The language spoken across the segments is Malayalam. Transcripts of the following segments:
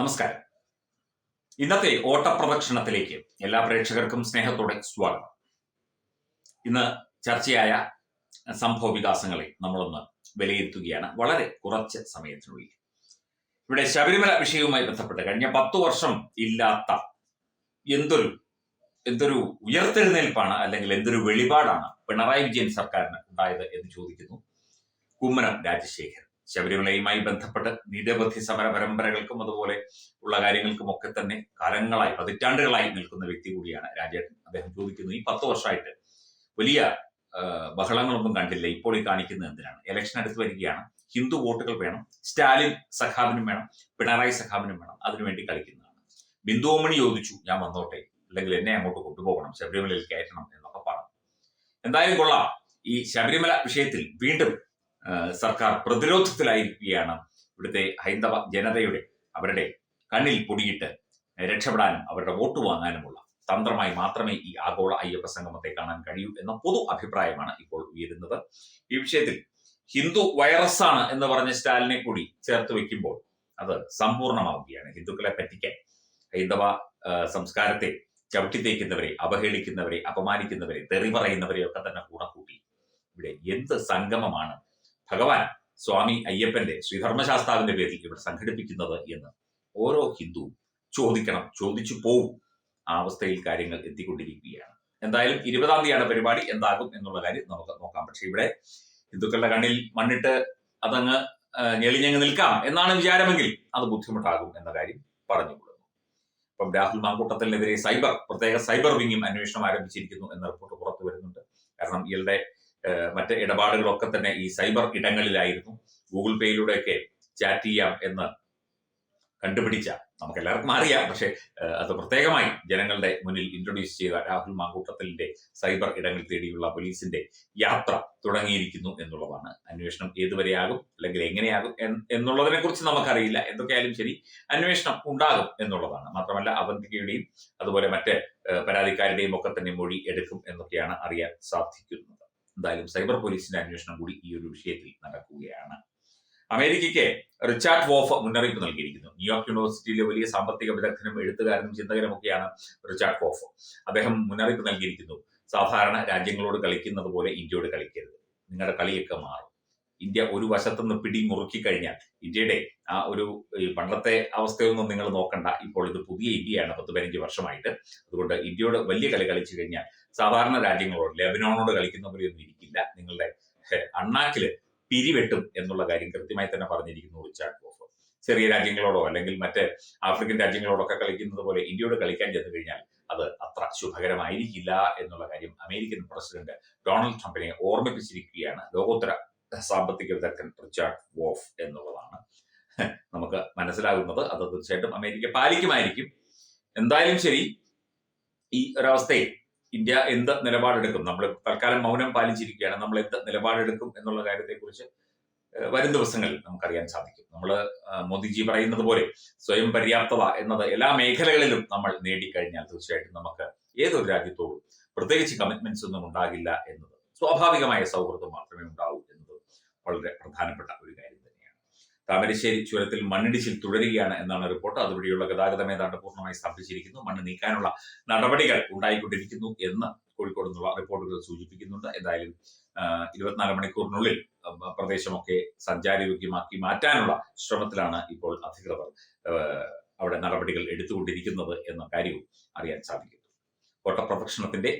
നമസ്കാരം. ഇന്നത്തെ ഓട്ടപ്രദക്ഷിണത്തിലേക്ക് എല്ലാ പ്രേക്ഷകർക്കും സ്നേഹത്തോടെ സ്വാഗതം. ഇന്ന് ചർച്ചയായ സംഭവ വികാസങ്ങളെ നമ്മളൊന്ന് വിലയിരുത്തുകയാണ്. വളരെ കുറച്ച് സമയത്തിനുള്ളിൽ. ഇവിടെ ശബരിമല വിഷയവുമായി ബന്ധപ്പെട്ട് കഴിഞ്ഞ പത്തു വർഷം ഇല്ലാത്ത എന്തൊരു എന്തൊരു ഉയർത്തെഴുന്നേൽപ്പാണ് അല്ലെങ്കിൽ എന്തൊരു വെളിപാടാണ് പിണറായി വിജയൻ സർക്കാരിന് ഉണ്ടായത് എന്ന് ചോദിക്കുന്നു കുമ്മനം രാജശേഖരൻ. ശബരിമലയുമായി ബന്ധപ്പെട്ട് നിരവധി സമര പരമ്പരകൾക്കും അതുപോലെ ഉള്ള കാര്യങ്ങൾക്കും ഒക്കെ തന്നെ കാലങ്ങളായി പതിറ്റാണ്ടുകളായി നിൽക്കുന്ന വ്യക്തി കൂടിയാണ് രാജേട്ടൻ. അദ്ദേഹം ചോദിക്കുന്നു ഈ പത്ത് വർഷമായിട്ട് വലിയ ബഹളങ്ങളൊന്നും കണ്ടില്ല. ഇപ്പോൾ ഈ കാണിക്കുന്നത് എന്തിനാണ്? ഇലക്ഷൻ അടുത്ത് വരികയാണ്. ഹിന്ദു വോട്ടുകൾ വേണം. സ്റ്റാലിൻ സഖാബിനും വേണം. പിണറായി സഖാബിനും വേണം. അതിനുവേണ്ടി കളിക്കുന്നതാണ്. ബിന്ദുവോമണി ചോദിച്ചു ഞാൻ വന്നോട്ടെ? അല്ലെങ്കിൽ എന്നെ അങ്ങോട്ട് കൊണ്ടുപോകണം? ശബരിമലയിൽ കയറ്റണം? എന്നൊക്കെ പറഞ്ഞു. എന്തായാലും കൊള്ളാം. ഈ ശബരിമല വിഷയത്തിൽ വീണ്ടും സർക്കാർ പ്രതിരോധത്തിലായിരിക്കുകയാണ് ഇവിടുത്തെ ഹൈന്ദവ ജനതയുടെ അവരുടെ കണ്ണിൽ പൊടിയിട്ട് രക്ഷപ്പെടാനും അവരുടെ വോട്ട് വാങ്ങാനുമുള്ള തന്ത്രമായി മാത്രമേ ഈ ആഗോള അയ്യപ്പ സംഗമത്തെ കാണാൻ കഴിയൂ എന്ന പൊതു അഭിപ്രായമാണ് ഇപ്പോൾ ഉയരുന്നത്. ഈ വിഷയത്തിൽ ഹിന്ദു വൈറസ് ആണ് എന്ന് പറഞ്ഞ സ്റ്റാലിനെ കൂടി ചേർത്ത് വെക്കുമ്പോൾ അത് സമ്പൂർണമാവുകയാണ്. ഹിന്ദുക്കളെ പറ്റിക്കാൻ ഹൈന്ദവ സംസ്കാരത്തെ ചവിട്ടിത്തേക്കുന്നവരെ അവഹേളിക്കുന്നവരെ അപമാനിക്കുന്നവരെ തെറി പറയുന്നവരെ ഒക്കെ തന്നെ കൂടെ കൂട്ടി. ഇവിടെ എന്ത് സംഗമമാണ് ഭഗവാൻ സ്വാമി അയ്യപ്പന്റെ ശ്രീധർമ്മശാസ്താവിന്റെ പേരിൽ ഇവിടെ സംഘടിപ്പിക്കുന്നത് എന്ന് ഓരോ ഹിന്ദു ചോദിക്കണം ചോദിച്ചു പോവും. ആ അവസ്ഥയിൽ കാര്യങ്ങൾ എത്തിക്കൊണ്ടിരിക്കുകയാണ്. എന്തായാലും ഇരുപതാം തീയതിയാണ് പരിപാടി എന്താകും എന്നുള്ള കാര്യം നമുക്ക് നോക്കാം. പക്ഷെ ഇവിടെ ഹിന്ദുക്കളുടെ കണ്ണിൽ മണ്ണിട്ട് അതങ്ങ് ഞെളിഞ്ഞങ്ങ് നിൽക്കാം എന്നാണ് വിചാരമെങ്കിൽ അത് ബുദ്ധിമുട്ടാകും എന്ന കാര്യം പറഞ്ഞുകൊള്ളുന്നു ഇപ്പം രാഹുൽ മാങ്കൂട്ടത്തിനെതിരെ സൈബർ പ്രത്യേക സൈബർ വിങ്ങും അന്വേഷണം ആരംഭിച്ചിരിക്കുന്നു എന്ന റിപ്പോർട്ട് പുറത്തു വരുന്നുണ്ട്. കാരണം ഇയാളുടെ മറ്റ് ഇടപാടുകളൊക്കെ തന്നെ ഈ സൈബർ ഇടങ്ങളിലായിരുന്നു. ഗൂഗിൾ പേയിലൂടെയൊക്കെ ചാറ്റ് ചെയ്യാം എന്ന് കണ്ടുപിടിച്ച നമുക്ക് എല്ലാവർക്കും അറിയാം. പക്ഷെ അത് പ്രത്യേകമായി ജനങ്ങളുടെ മുന്നിൽ ഇൻട്രൊഡ്യൂസ് ചെയ്ത രാഹുൽ മാങ്കൂട്ടത്തലിന്റെ സൈബർ ഇടങ്ങൾ തേടിയുള്ള പോലീസിന്റെ യാത്ര തുടങ്ങിയിരിക്കുന്നു എന്നുള്ളതാണ് അന്വേഷണം. ഏതുവരെയാകും അല്ലെങ്കിൽ എങ്ങനെയാകും എന്ന് എന്നുള്ളതിനെ കുറിച്ച് നമുക്കറിയില്ല. എന്തൊക്കെയായാലും ശരി അന്വേഷണം ഉണ്ടാകും എന്നുള്ളതാണ്. മാത്രമല്ല അവന്തികയുടെയും അതുപോലെ മറ്റ് പരാതിക്കാരുടെയും ഒക്കെ തന്നെ മൊഴി എടുക്കും എന്നൊക്കെയാണ് അറിയാൻ സാധിക്കുന്നത്. എന്തായാലും സൈബർ പോലീസിന്റെ അന്വേഷണം കൂടി ഈ ഒരു വിഷയത്തിൽ നടക്കുകയാണ്. അമേരിക്കയ്ക്ക് റിച്ചാർഡ് വോഫ് മുന്നറിയിപ്പ് നൽകിയിരിക്കുന്നു. ന്യൂയോർക്ക് യൂണിവേഴ്സിറ്റിയിലെ വലിയ സാമ്പത്തിക വിദഗ്ധനും എഴുത്തുകാരനും ചിന്തകനുമൊക്കെയാണ് റിച്ചാർഡ് വോഫ്. അദ്ദേഹം മുന്നറിയിപ്പ് നൽകിയിരിക്കുന്നു. സാധാരണ രാജ്യങ്ങളോട് കളിക്കുന്നത് പോലെ ഇന്ത്യയോട് കളിക്കരുത്. നിങ്ങളുടെ കളിയൊക്കെ മാറും. ഇന്ത്യ ഒരു വശത്തുനിന്ന് പിടി മുറുക്കി കഴിഞ്ഞാൽ ഇന്ത്യയുടെ ആ ഒരു പണ്ടത്തെ അവസ്ഥയൊന്നും നിങ്ങൾ നോക്കണ്ട. ഇപ്പോൾ ഇത് പുതിയ ഇന്ത്യയാണ്. പത്ത് പതിനഞ്ച് വർഷമായിട്ട്. അതുകൊണ്ട് ഇന്ത്യയോട് വലിയ കളി കളിച്ചു കഴിഞ്ഞാൽ സാധാരണ രാജ്യങ്ങളോട് ലെബനോണോട് കളിക്കുന്ന ഇരിക്കില്ല. നിങ്ങളുടെ അണ്ണാക്കിൽ പിരിവെട്ടും എന്നുള്ള കാര്യം കൃത്യമായി തന്നെ പറഞ്ഞിരിക്കുന്നു റിച്ചാർഡ് ബോഫ്. ചെറിയ രാജ്യങ്ങളോടോ അല്ലെങ്കിൽ മറ്റ് ആഫ്രിക്കൻ രാജ്യങ്ങളോടൊക്കെ കളിക്കുന്നത് പോലെ ഇന്ത്യയോട് കളിക്കാൻ ചെന്ന് കഴിഞ്ഞാൽ അത് അത്ര ശുഭകരമായിരിക്കില്ല എന്നുള്ള കാര്യം അമേരിക്കൻ പ്രസിഡന്റ് ഡൊണാൾഡ് ട്രംപിനെ ഓർമ്മിപ്പിച്ചിരിക്കുകയാണ്. ലോകോത്തര സാമ്പത്തിക വിദഗ്ധൻ റിച്ചാർഡ് വോഫ് എന്നുള്ളതാണ്. നമുക്ക് മനസ്സിലാകുന്നത് അത് തീർച്ചയായിട്ടും അമേരിക്ക പാലിക്കുമായിരിക്കും. എന്തായാലും ശരി ഈ ഒരവസ്ഥയിൽ ഇന്ത്യ എന്ത് നിലപാടെടുക്കും? നമ്മൾ തൽക്കാലം മൗനം പാലിച്ചിരിക്കുകയാണ്. നമ്മൾ എന്ത് നിലപാടെടുക്കും എന്നുള്ള കാര്യത്തെക്കുറിച്ച് വരും ദിവസങ്ങളിൽ നമുക്കറിയാൻ സാധിക്കും. നമ്മൾ മോദിജി പറയുന്നത് പോലെ സ്വയം പര്യാപ്തത എന്നത് എല്ലാ മേഖലകളിലും നമ്മൾ നേടിക്കഴിഞ്ഞാൽ തീർച്ചയായിട്ടും നമുക്ക് ഏതൊരു രാജ്യത്തോടും പ്രത്യേകിച്ച് കമ്മിറ്റ്മെന്റ്സ് ഒന്നും ഉണ്ടാകില്ല എന്നത് സ്വാഭാവികമായ സൗഹൃദം മാത്രമേ ഉണ്ടാവൂ എന്നത് വളരെ പ്രധാനപ്പെട്ട ഒരു കാര്യം താമരശ്ശേരി ചുരത്തിൽ മണ്ണിടിച്ചിൽ തുടരുകയാണ് എന്നാണ് റിപ്പോർട്ട്. അതുവഴിയുള്ള ഗതാഗതം ഏതാണ്ട് പൂർണമായി സ്തംഭിച്ചിരിക്കുന്നു. മണ്ണ് നീക്കാനുള്ള നടപടികൾ ഉണ്ടായിക്കൊണ്ടിരിക്കുന്നു എന്ന് കോഴിക്കോട് നിന്നുള്ള റിപ്പോർട്ടുകൾ സൂചിപ്പിക്കുന്നുണ്ട്. എന്തായാലും ഇരുപത്തിനാല് മണിക്കൂറിനുള്ളിൽ പ്രദേശമൊക്കെ സഞ്ചാരയോഗ്യമാക്കി മാറ്റാനുള്ള ശ്രമത്തിലാണ് ഇപ്പോൾ അധികൃതർ അവിടെ നടപടികൾ എടുത്തുകൊണ്ടിരിക്കുന്നത് എന്ന കാര്യവും അറിയാൻ സാധിക്കുന്നു. ഓട്ടപ്രദക്ഷിണത്തിന്റെ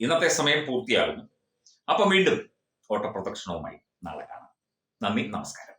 ഇന്നത്തെ സമയം പൂർത്തിയാകുന്നു. അപ്പം വീണ്ടും ഓട്ടപ്രദക്ഷിണവുമായി നാളെ കാണാം. നന്ദി നമസ്കാരം.